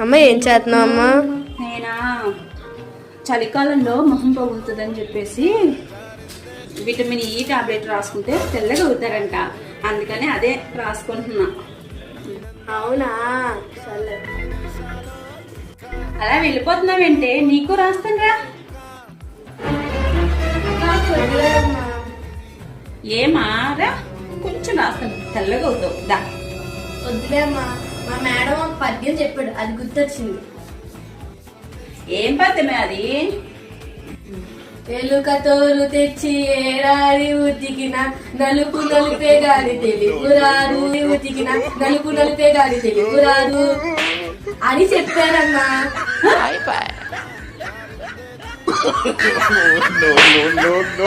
అమ్మ ఏం చేస్తున్నావు అమ్మా? నేనా? చలికాలంలో మొహం పగులుతుందని చెప్పేసి విటమిన్ ఈ టాబ్లెట్ రాసుకుంటే తెల్లగా అవుతారంట. అందుకని అదే రాసుకుంటున్నా. అవునా? సరే అలా వెళ్ళిపోతున్నావంటే? నీకు రాస్తాను రా ఏమా? రా కొంచెం రాస్తాను. తెల్లగా అవుతావు. దా. వద్దులే అమ్మా. మా మేడం ఒక పద్యం చెప్పాడు అది గుర్తొచ్చింది. ఏం పద్యమే అది? ఎలుక తోలు తెచ్చి ఏడాది ఉతికిన నలుపు నలుపే గాని తెలుగు రాదు. ఉతికిన నలుపు నలుపే గాని తెలుగు రాదు. అని చెప్పారమ్మా no, no, no.